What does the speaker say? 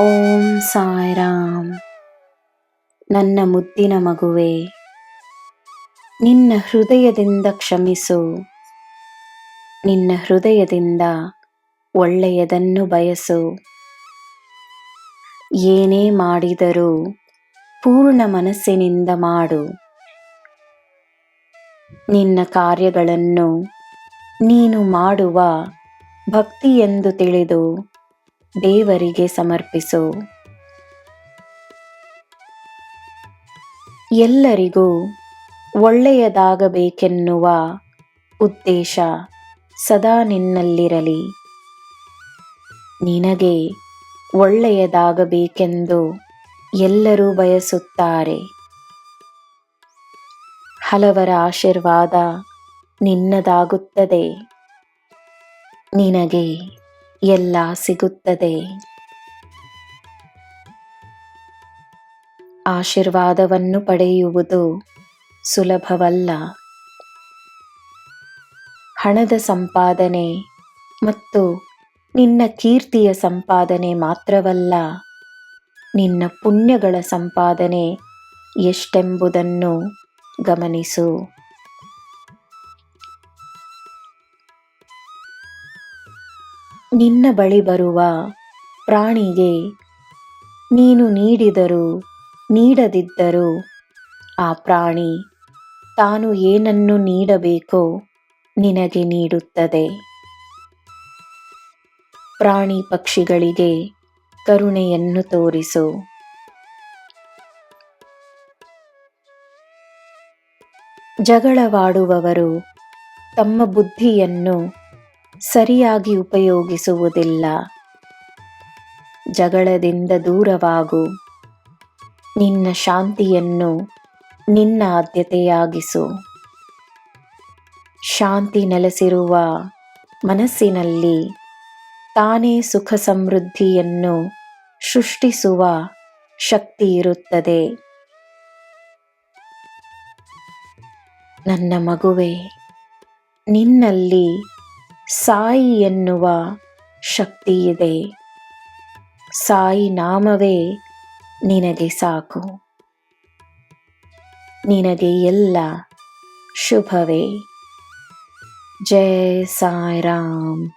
ಓಂ ಸಾಯಿರಾಮ್. ನನ್ನ ಮುದ್ದಿನ ಮಗುವೆ, ನಿನ್ನ ಹೃದಯದಿಂದ ಕ್ಷಮಿಸು. ನಿನ್ನ ಹೃದಯದಿಂದ ಒಳ್ಳೆಯದನ್ನು ಬಯಸು. ಏನೇ ಮಾಡಿದರೂ ಪೂರ್ಣ ಮನಸ್ಸಿನಿಂದ ಮಾಡು. ನಿನ್ನ ಕಾರ್ಯಗಳನ್ನು ನೀನು ಮಾಡುವ ಭಕ್ತಿ ಎಂದು ತಿಳಿದು ದೇವರಿಗೆ ಸಮರ್ಪಿಸು. ಎಲ್ಲರಿಗೂ ಒಳ್ಳೆಯದಾಗಬೇಕೆನ್ನುವ ಉದ್ದೇಶ ಸದಾ ನಿನ್ನಲ್ಲಿರಲಿ. ನಿನಗೆ ಒಳ್ಳೆಯದಾಗಬೇಕೆಂದು ಎಲ್ಲರೂ ಬಯಸುತ್ತಾರೆ. ಹಲವರ ಆಶೀರ್ವಾದ ನಿನ್ನದಾಗುತ್ತದೆ. ನಿನಗೆ ಎಲ್ಲ ಸಿಗುತ್ತದೆ. ಆಶೀರ್ವಾದವನ್ನು ಪಡೆಯುವುದು ಸುಲಭವಲ್ಲ. ಹಣದ ಸಂಪಾದನೆ ಮತ್ತು ನಿನ್ನ ಕೀರ್ತಿಯ ಸಂಪಾದನೆ ಮಾತ್ರವಲ್ಲ, ನಿನ್ನ ಪುಣ್ಯಗಳ ಸಂಪಾದನೆ ಎಷ್ಟೆಂಬುದನ್ನು ಗಮನಿಸು. ನಿನ್ನ ಬಳಿ ಬರುವ ಪ್ರಾಣಿಗೆ ನೀನು ನೀಡಿದರೂ ನೀಡದಿದ್ದರೂ ಆ ಪ್ರಾಣಿ ತಾನು ಏನನ್ನು ನೀಡಬೇಕೋ ನಿನಗೆ ನೀಡುತ್ತದೆ. ಪ್ರಾಣಿ ಪಕ್ಷಿಗಳಿಗೆ ಕರುಣೆಯನ್ನು ತೋರಿಸು. ಜಗಳವಾಡುವವರು ತಮ್ಮ ಬುದ್ಧಿಯನ್ನು ಸರಿಯಾಗಿ ಉಪಯೋಗಿಸುವುದಿಲ್ಲ. ಜಗಳದಿಂದ ದೂರವಾಗು. ನಿನ್ನ ಶಾಂತಿಯನ್ನು ನಿನ್ನ ಆದ್ಯತೆಯಾಗಿಸು. ಶಾಂತಿ ನೆಲೆಸಿರುವ ಮನಸ್ಸಿನಲ್ಲಿ ತಾನೇ ಸುಖ ಸಮೃದ್ಧಿಯನ್ನು ಸೃಷ್ಟಿಸುವ ಶಕ್ತಿ ಇರುತ್ತದೆ. ನನ್ನ ಮಗುವೆ, ನಿನ್ನಲ್ಲಿ ಸಾಯಿ ಎನ್ನುವ ಶಕ್ತಿ ಇದೆ ಸಾಯಿ ನಾಮವೇ ನಿನಗೆ ಸಾಕು. ನಿನಗೆ ಎಲ್ಲ ಶುಭವೇ. ಜಯ ಸಾಯಿರಾಮ್.